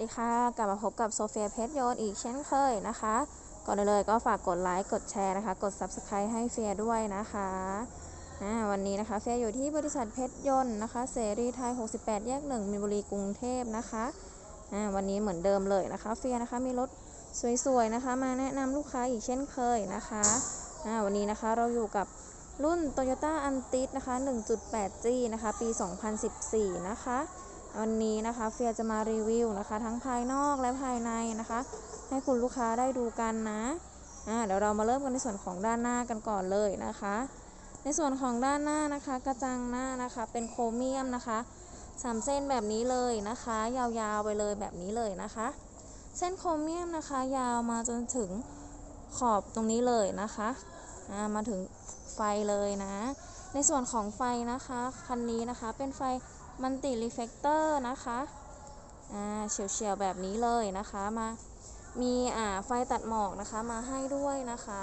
ดีค่ะ กลับมาพบกับโซเฟียเพชรโยนอีกเช่นเคยนะคะ ก่อนเลยก็ฝากกดไลค์ กดแชร์นะคะ กด Subscribe ให้เฟียด้วยนะคะวันนี้นะคะเฟียอยู่ที่บริษัทเพชรยนต์นะคะ เสรีไทย 68 แยกหนึ่งมีนบุรีกรุงเทพนะคะวันนี้เหมือนเดิมเลยนะคะ เฟียนะคะมีรถสวยๆนะคะ มาแนะนำลูกค้าอีกเช่นเคยนะคะวันนี้นะคะเราอยู่กับรุ่น Toyota a n t i s นะคะ 1.8G นะคะ ปี 2014 นะคะ วันนี้นะคะเฟียจะมารีวิวนะคะ ทั้งภายนอกและภายในนะคะ ให้คุณลูกค้าได้ดูกันนะอ่าเดี๋ยวเรามาเริ่มกันในส่วนของด้านหน้ากันก่อนเลยนะคะ ในส่วนของด้านหน้านะคะ กระจังหน้านะคะเป็นโครเมียมนะคะสามเส้นแบบนี้เลยนะคะ ยาวๆไปเลยแบบนี้เลยนะคะ เส้นโครเมียมนะคะ ยาวมาจนถึงขอบตรงนี้เลยนะคะอ่ามาถึงไฟเลยนะ ในส่วนของไฟนะคะ คันนี้นะคะเป็นไฟ มันติรีเฟกเตอร์นะคะ อ่า เฉียวๆ แบบนี้เลยนะคะ มา มีอ่าไฟตัดหมอกนะคะมาให้ด้วยนะคะ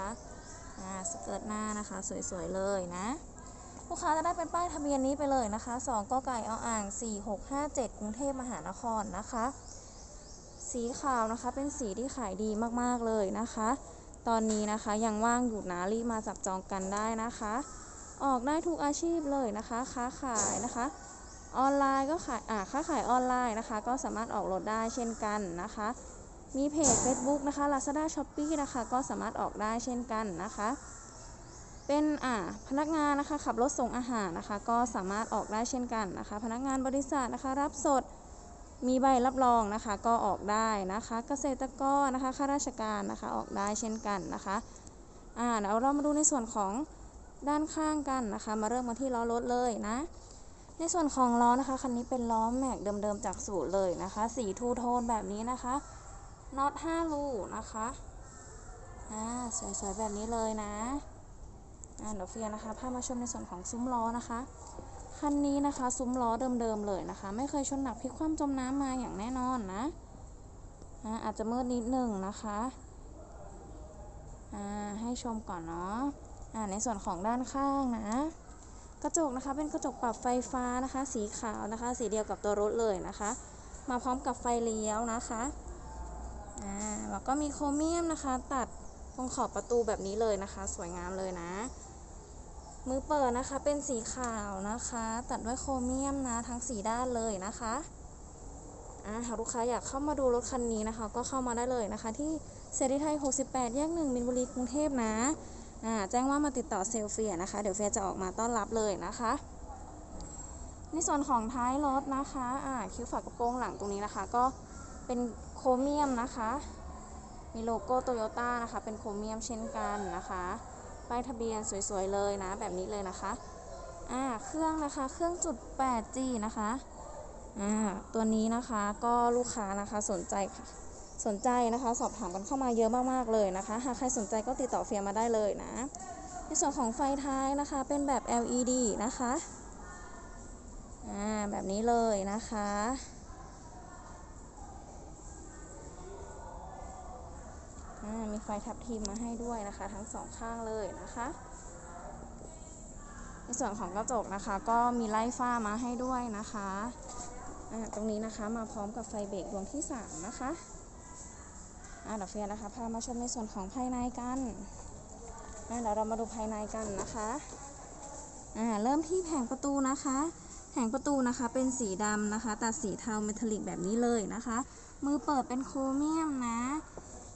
อ่า สเกิร์ตหน้านะคะ สวยๆ เลยนะ ลูกค้าจะได้เป็นป้ายทะเบียนนี้ไปเลยนะคะ2กไก่เอาอ่าง 4657 กรุงเทพมหานครนะคะ สีขาวนะคะเป็นสีที่ขายดีมากๆเลยนะคะ ตอนนี้นะคะยังว่างอยู่นะรีบมาจับจองกันได้นะคะ ออกได้ทุกอาชีพเลยนะคะ ค้าขายนะคะ ออนไลน์ก็ขายอ่าค้าขายออนไลน์นะคะ ก็สามารถออกรถได้เช่นกันนะคะ มีเพจ Facebook นะคะ Lazada Shopee นะคะก็สามารถออกได้เช่นกันนะคะ เป็นอ่าพนักงานนะคะขับรถส่งอาหารนะคะ ก็สามารถออกได้เช่นกันนะคะ พนักงานบริษัทนะคะ รับสดมีใบรับรองนะคะก็ออกได้นะคะ เกษตรกรนะคะข้าราชการนะคะออกได้เช่นกันนะคะอ่าเดี๋ยวเรามาดูในส่วนของด้านข้างกันนะคะ มาเริ่มกันที่ล้อรถเลยนะ ในส่วนของล้อนะคะคันนี้เป็นล้อแม็กเดิมๆจากสูตรเลยนะคะ สีทูโทนแบบนี้นะคะน็อต5รูนะคะอ่าสวยๆแบบนี้เลยนะอ่าเดี๋ยวเฟียนะคะพามาชมในส่วนของซุ้มล้อนะคะคันนี้นะคะ ซุ้มล้อเดิมๆเลยนะคะ ไม่เคยชนหนักพลิกคว่ำจมน้ำมาอย่างแน่นอนนะอาอาจจะมืดนิดหนึ่งนะคะอ่าให้ชมก่อนเนาะอ่าในส่วนของด้านข้างนะ กระจกนะคะเป็นกระจกปรับไฟฟ้านะคะ สีขาวนะคะ สีเดียวกับตัวรถเลยนะคะ มาพร้อมกับไฟเลี้ยวนะคะอ่าแล้วก็มีโครเมียมนะคะ ตัดตรงขอบประตูแบบนี้เลยนะคะ สวยงามเลยนะ มือเปิดนะคะเป็นสีขาวนะคะ ตัดด้วยโครเมียมนะทั้งสีด้านเลยนะคะอ่าหากลูกค้าอยากเข้ามาดูรถคันนี้นะคะ ก็เข้ามาได้เลยนะคะ ที่เสรีไทย 68 แยกหนึ่งมินบุรีกรุงเทพนะ แจ้งว่ามาติดต่อเซลเฟียนะคะ เดี๋ยวเฟียจะออกมาต้อนรับเลยนะคะในส่วนของท้ายรถนะคะอ่าคิ้วฝากระโปรงหลังตรงนี้นะคะ ก็เป็นโครเมียมนะคะ มีโลโก้โตโยต้านะคะ เป็นโครเมียมเช่นกันนะคะป้ายทะเบียนสวยๆเลยนะ แบบนี้เลยนะคะอ่าเครื่องนะคะ เครื่องจุด 8G นะคะอ่าตัวนี้นะคะก็ลูกค้านะคะสนใจค่ะ สนใจนะคะ สอบถามกันเข้ามาเยอะมากๆเลยนะคะ หากใครสนใจก็ติดต่อเฟียมาได้เลยนะ ในส่วนของไฟท้ายนะคะเป็นแบบ LED นะคะอ่าแบบนี้เลยนะคะมีไฟทับทิมมาให้ด้วยนะคะ ทั้งสองข้างเลยนะคะ ในส่วนของกระจกนะคะ ก็มีไล่ฟ้ามาให้ด้วยนะคะ ตรงนี้นะคะมาพร้อมกับไฟเบรกดวงที่ 3 นะคะ อ่าเดี๋ยวเฟียนะคะพามาชมในส่วนของภายในกันเดี๋ยวเรามาดูภายในกันนะคะอ่าเริ่มที่แผงประตูนะคะแผงประตูนะคะเป็นสีดำนะคะ ตัดสีเทาเมทัลลิกแบบนี้เลยนะคะ มือเปิดเป็นโครเมียมนะ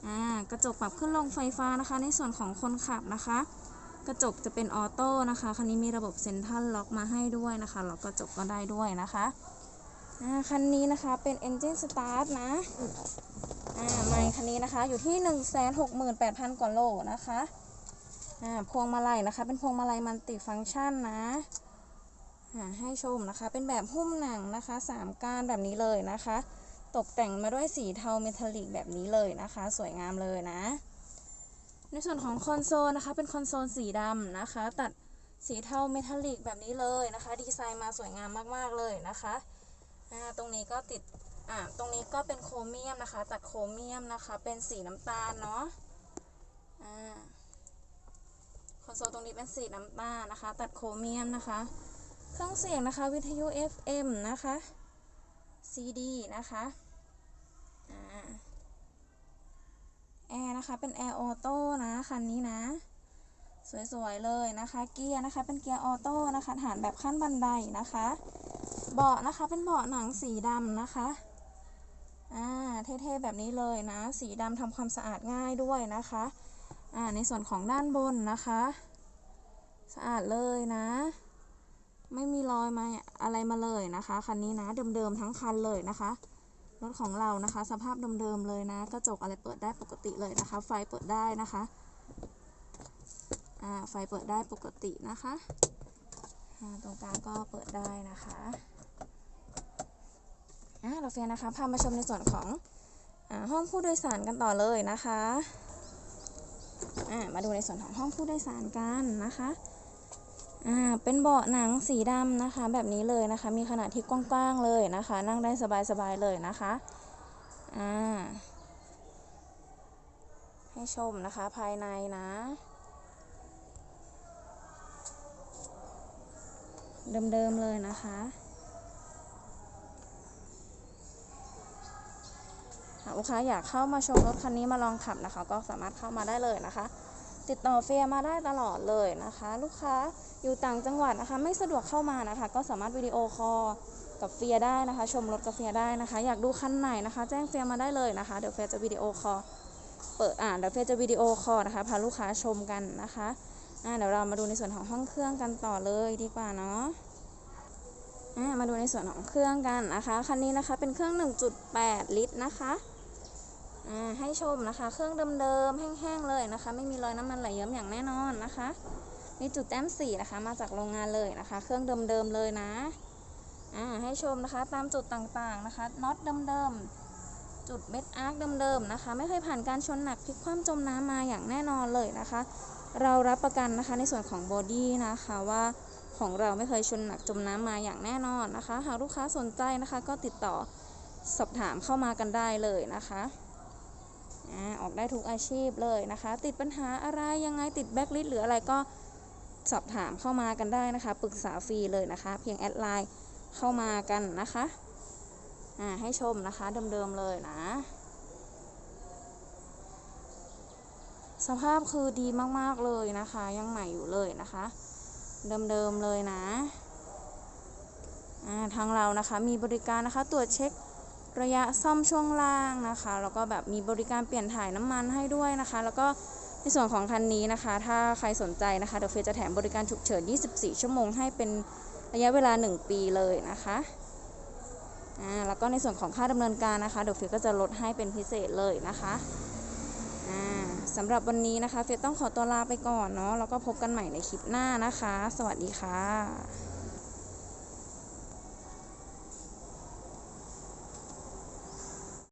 อ่ากระจกปรับขึ้นลงไฟฟ้านะคะ ในส่วนของคนขับนะคะ กระจกจะเป็นออโต้นะคะคันนี้มีระบบเซ็นทรัลล็อกมาให้ด้วยนะคะล็อกกระจกก็ได้ด้วยนะคะอ่าคันนี้นะคะเป็น Engine Start นะ อ่าไมค์คันนี้นะคะอยู่ที่ 1 6 8 0 0 0 กว่าโลนะคะอ่าพวงมาลัยนะคะ เป็นพวงมาลัยมัลติฟังก์ชันนะอ่าให้ชมนะคะ เป็นแบบหุ้มหนังนะคะ3ก้านแบบนี้เลยนะคะ ตกแต่งมาด้วยสีเทาเมทัลลิกแบบนี้เลยนะคะ สวยงามเลยนะ ในส่วนของคอนโซลนะคะ เป็นคอนโซลสีดำนะคะ ตัดสีเทาเมทัลลิกแบบนี้เลยนะคะ ดีไซน์มาสวยงามมากๆเลยนะคะตรงนี้ก็ติด อ่าตรงนี้ก็เป็นโครเมียมนะคะตัดโครเมียมนะคะ เป็นสีน้ำตาลเนาะอ่าคอนโซลตรงนี้เป็นสีน้ำตาลนะคะ ตัดโครเมียมนะคะ เครื่องเสียงนะคะวิทยุ FM นะคะ CD นะคะแอร์นะคะเป็นแอร์ออโต้นะคันนี้นะ สวยๆเลยนะคะ เกียร์นะคะเป็นเกียร์ออโต้นะคะฐานแบบขั้นบันไดนะคะ เบาะนะคะเป็นเบาะหนังสีดำนะคะ อ่าเท่ๆแบบนี้เลยนะ สีดำทำความสะอาดง่ายด้วยนะคะอ่าในส่วนของด้านบนนะคะ สะอาดเลยนะ ไม่มีรอยมาอะไรมาเลยนะคะคันนี้นะเดิมๆทั้งคันเลยนะคะรถของเรานะคะ สภาพเดิมๆเลยนะกระจกอะไรเปิดได้ปกติเลยนะคะ ไฟเปิดได้นะคะอ่าไฟเปิดได้ปกตินะคะอ่าตรงกลางก็เปิดได้นะคะ อ่าเราเฟียนะคะพามาชมในส่วนของอห้องผู้โดยสารกันต่อเลยนะคะอ่ามาดูในส่วนของห้องผู้โดยสารกันนะคะอ่าเป็นเบาะหนังสีดำนะคะ แบบนี้เลยนะคะ มีขนาดที่กว้างๆเลยนะคะ นั่งได้สบายๆเลยนะคะอ่าให้ชมนะคะภายในนะเดิมๆเลยนะคะ หาก ลูกค้าอยากเข้ามาชมรถคันนี้มาลองขับนะคะ ก็สามารถเข้ามาได้เลยนะคะ ติดต่อเฟียมาได้ตลอดเลยนะคะ ลูกค้าอยู่ต่างจังหวัดนะคะ ไม่สะดวกเข้ามานะคะ ก็สามารถวิดีโอคอลกับเฟียได้นะคะ ชมรถกับเฟียได้นะคะ อยากดูคันไหนนะคะ แจ้งเฟียมาได้เลยนะคะเดี๋ยวเฟียจะวิดีโอคอลเปิดอ่านเดี๋ยวเฟียจะวิดีโอคอลนะคะพาลูกค้าชมกันนะคะอ่าเดี๋ยวเรามาดูในส่วนของห้องเครื่องกันต่อเลยดีกว่าเนาะมาดูในส่วนของเครื่องกันนะคะ คันนี้นะคะเป็นเครื่อง 1.8 ลิตรนะคะ ให้ชมนะคะ เครื่องเดิมๆ แห้งๆ เลยนะคะ ไม่มีรอยน้ำมันไหลเยิ้มอย่างแน่นอนนะคะ มีจุดแต้มสีนะคะ มาจากโรงงานเลยนะคะ เครื่องเดิมๆ เลยนะอ่าให้ชมนะคะตามจุดต่างๆ นะคะ น็อตเดิมๆ จุดเม็ดอาร์คเดิมๆ นะคะ ไม่เคยผ่านการชนหนักพลิกคว่ำจมน้ำมาอย่างแน่นอนเลยนะคะ เรารับประกันนะคะในส่วนของบอดี้นะคะว่าของเราไม่เคยชนหนักจมน้ำมาอย่างแน่นอนนะคะ หากลูกค้าสนใจนะคะ ก็ติดต่อสอบถามเข้ามากันได้เลยนะคะ ออกได้ทุกอาชีพเลยนะคะ ติดปัญหาอะไรยังไงติดแบ็คลิสหรืออะไรก็สอบถามเข้ามากันได้นะคะ ปรึกษาฟรีเลยนะคะ เพียงแอดไลน์เข้ามากันนะคะอ่าให้ชมนะคะเดิมๆเลยนะ สภาพคือดีมากๆเลยนะคะ ยังใหม่อยู่เลยนะคะ เดิมๆเลยนะทางเรานะคะมีบริการนะคะตรวจเช็ค ระยะซ่อมช่วงล่างนะคะ แล้วก็แบบมีบริการเปลี่ยนถ่ายน้ำมันให้ด้วยนะคะ แล้วก็ในส่วนของคันนี้นะคะ ถ้าใครสนใจนะคะเดี๋ยวเฟยจะแถมบริการฉุกเฉิน 24 ชั่วโมงให้เป็นระยะเวลา 1 ปีเลยนะคะอ่าแล้วก็ในส่วนของค่าดำเนินการนะคะเดี๋ยวเฟยก็จะลดให้เป็นพิเศษเลยนะคะอ่าสำหรับวันนี้นะคะ เฟยต้องขอตัวลาไปก่อนเนาะแล้วก็พบกันใหม่ในคลิปหน้านะคะ สวัสดีค่ะ